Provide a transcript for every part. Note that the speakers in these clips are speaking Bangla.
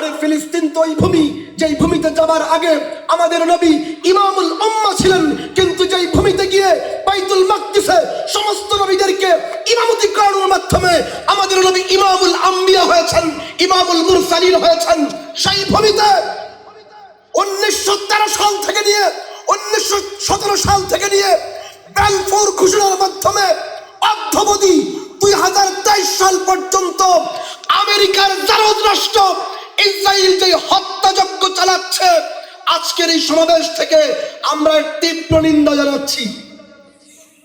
আরে ফিলিস্তিন তো ওই ভূমি, যেই ভূমিতে যাবার আগে আমাদের নবী ইমামুল উম্মা ছিলেন, কিন্তু যেই ভূমিতে গিয়ে বাইতুল মাকদিসে সমস্ত নবীদেরকে ইমামতি করানোর মাধ্যমে আমাদের নবী ইমামুল আম্বিয়া হয়েছেন, ইমামুল মুরসালিন হয়েছেন, সেই ভূমিতে উনিশশো তেরো সাল থেকে নিয়ে, উনিশশো সতেরো সাল থেকে নিয়ে ব্যালফোর ঘোষণার মাধ্যমে অর্ধবধি দুই হাজার তেইশ সাল পর্যন্ত আমেরিকার জারদ রাষ্ট্র ইসরায়েল যে হত্যাযজ্ঞ চালাচ্ছে। আজকের এই সমাবেশ থেকে আমরা তীব্র নিন্দা জানাচ্ছি।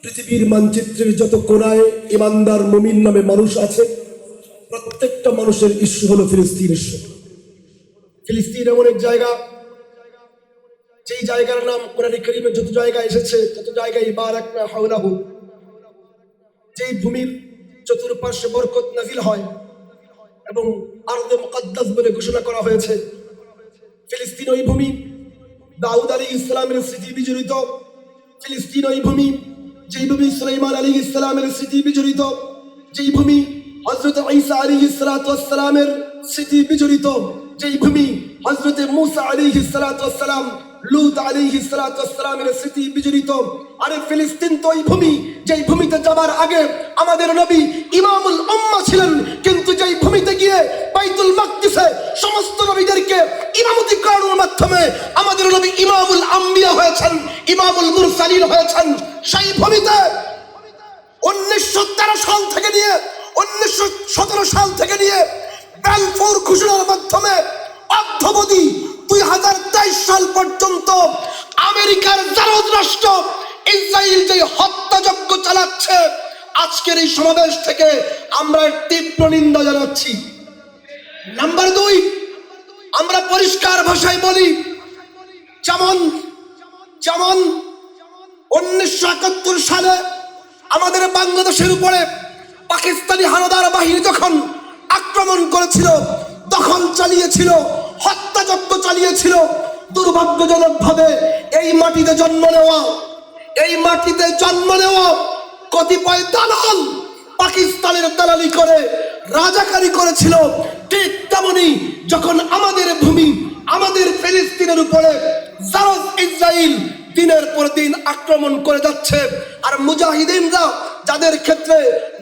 পৃথিবীর মানচিত্রের যত কোনায় ইমানদার মুমিন নামে মানুষ আছে, প্রত্যেকটা মানুষের ইস্যু হলো ফিলিস্তিন ইস্যু। ফিলিস্তিন এমন এক জায়গা, যেই জায়গার নাম কোরআন করিমে যত জায়গায় এসেছে, তত জায়গায় বারাক না হাওলাহু। যেই ভূমির চতুর্পার্শ্বে বরকত নাজিল হয় এবং আরদে মুকদ্দাস বলে ঘোষণা করা হয়েছে। ফিলিস্তিন ওই ভূমি, দাউদ আলী ইসলামের স্মৃতি বিজড়িত। ফিলিস্তিন ওই ভূমি, যেই ভূমি সুলাইমান আলী ইসলামের স্মৃতি বিজড়িত। যেই ভূমি হজরত ঈসা আলী ইসলাতামের স্মৃতি বিজড়িত। যেই ভূমি হজরত মুসা আলী ইসলাতাম লুত আলী ইসলাতামের স্মৃতি বিজড়িত। আরে ফিলিস্তিন তো ওই ভূমি, যেই ভূমিতে যাবার আগে আমাদের নবী ইমামুল উম্মা ছিলেন, কিন্তু যেই ভূমিতে গিয়ে বাইতুল মাকদিসে সমস্ত নবীদেরকে ইমামতি করানোর মাধ্যমে আমাদের নবী ইমামুল আম্বিয়া হয়েছেন, ইমামুল মুরসালিন হয়েছেন। সেই ভূমিতে উনিশশো তেরো সাল থেকে নিয়ে, উনিশশো সতেরো সাল থেকে নিয়ে ব্যালফোর ঘোষণার মাধ্যমে অর্ধবধি দুই হাজার তেইশ সাল পর্যন্ত আমেরিকার জারদ রাষ্ট্র ইসরায়েল যে হত্যাযজ্ঞ চালাচ্ছে, আজকের এই সমাবেশ থেকে আমরা তীব্র নিন্দা জানাচ্ছি। নাম্বার দুই, আমরা পরিষ্কার ভাষায় বলি, যেমন যেমন উনিশশো একাত্তর সালে আমাদের বাংলাদেশের উপরে পাকিস্তানি হানাদার বাহিনী যখন আক্রমণ করেছিল, দখল চালিয়েছিল হত্যাযজ্ঞ চালিয়েছিল দুর্ভাগ্যজনক ভাবে এই মাটিতে জন্ম নেওয়া, এই মাটিতে জন্ম নেওয়া কতিপয় দালাল পাকিস্তানের দালালি করে, রাজাকারি করেছিল। ঠিক তেমনি যখন আমাদের ভূমি, আমাদের ফিলিস্তিনের উপরে জারজ ইসরায়েল দিনের পর দিন আক্রমণ করে যাচ্ছে, আর মুজাহিদিনরা যাদের ক্ষেত্রে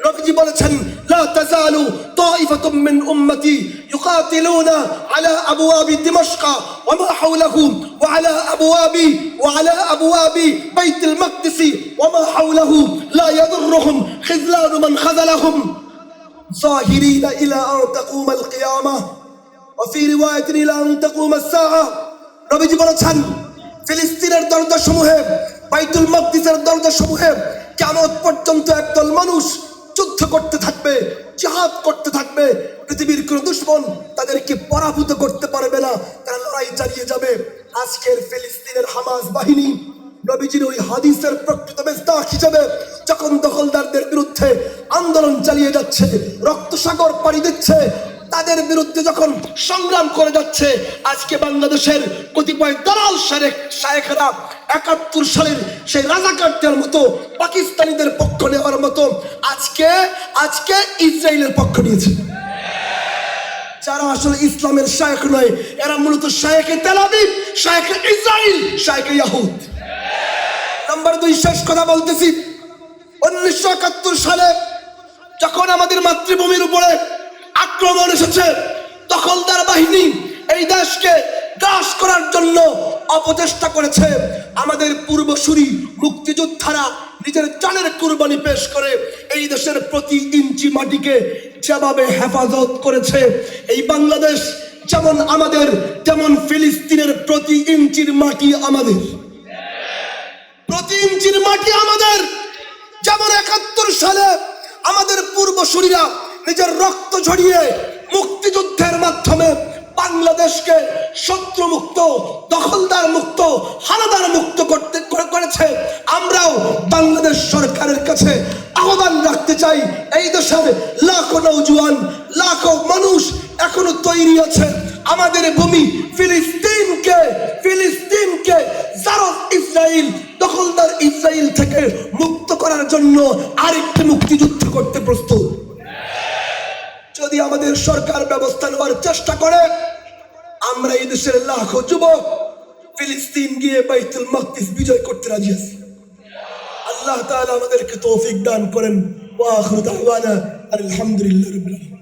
নবীজি বলেছেন লা তাজালু তাইফাতুম মিন উম্মতি ইউকাতিলুনা আলা আবওয়াবি দিমাশক ওয়া মা হাওলাহু ওয়া আলা আবওয়াবি ওয়া আলা আবওয়াবি বাইতুল মাকদিস ওয়া মা হাওলাহু লা ইয়াদুররুহুম খিজলান মান খাযালাহুম ظاهرين إلى أن تقوم القيامة وفي رواية إلى أن تقوم الساعة নবীজি বলেছেন ফিলিস্তিনের দরজা সমূহে বাইতুল মকদিসের দরজা সমূহে কেমন পর্যন্ত একদল মানুষ যুদ্ধ করতে থাকবে, জাহাদ করতে থাকবে, পৃথিবীর কোন দুশ্মন তাদেরকে পরাভূত করতে পারবে না। তারা লড়াই চালিয়ে যাবে। আজকের ফিলিস্তিনের হামাজ বাহিনী নবীজির ওই হাদিসের প্রকৃত মেজদাক হিসেবে যখন দখলদারদের বিরুদ্ধে আন্দোলন চালিয়ে যাচ্ছে, রক্তসাগর পাড়ি দিচ্ছে তাদের বিরুদ্ধে যখন সংগ্রাম করে যাচ্ছে, আজকে বাংলাদেশের কতিপয় দালাল শারেক শায়েখরা একাত্তর সালের সেই রাজাকারদের মতো পাকিস্তানিদের পক্ষ নেওয়ার মতো আজকে আজকে ইসরায়েলের পক্ষ নিয়েছে। যারা আসলে ইসলামের শায়েখ নয়, এরা মূলত শায়েখে তেলাবিব শায়েখে ইসরায়েল, শায়েখে ইয়াহুদ। নাম্বার দুই, শেষ কথা বলতেছি। উনিশশো একাত্তর সালে যখন আমাদের মাতৃভূমির উপরে আক্রমণ এসেছে। দখলদার বাহিনী এই দেশকে গ্রাস করার জন্য অপচেষ্টা করেছে। আমাদের পূর্বসূরি মুক্তিযোদ্ধারা নিজের জানের কুরবানি পেশ করে এই দেশের প্রতি ইঞ্চি মাটিকে যেভাবে হেফাজত করেছে, এই বাংলাদেশ যেমন আমাদের যেমন ফিলিস্তিনের প্রতি ইঞ্চির মাটি আমাদের। প্রতি ইঞ্চির মাটি আমাদের। যেমন একাত্তর সালে আমাদের পূর্বসূরীরা নিজের রক্ত ঝরিয়ে মুক্তিযুদ্ধের মাধ্যমে বাংলাদেশকে শত্রু মুক্ত দখলদার মুক্ত, হানাদার মুক্ত করতে করে- করেছে। আমরাও বাংলাদেশ সরকারের কাছে আহ্বান রাখতে চাই। এই দেশের লাখো নৌজওয়ান লাখো মানুষ এখনও তৈরি আছে। আমাদের ভূমি ফিলিস্তিনকে ফিলিস্তিনকে জারদ ইসরায়েল দখলদার ইসরায়েল থেকে মুক্ত করার জন্য আরেকটি মুক্তিযুদ্ধ করতে প্রস্তুত। আমাদের সরকার ব্যবস্থা নেওয়ার চেষ্টা করে। আমরা এই দেশের লাখো যুবক ফিলিস্তিন গিয়ে বাইতুল মাকদিস বিজয় করতে রাজি আছি। আল্লাহ তাআলা আমাদেরকে তৌফিক দান করেন। ওয়া আখিরু দাওয়ানা আলহামদুলিল্লাহ রাব্বিল আলামিন।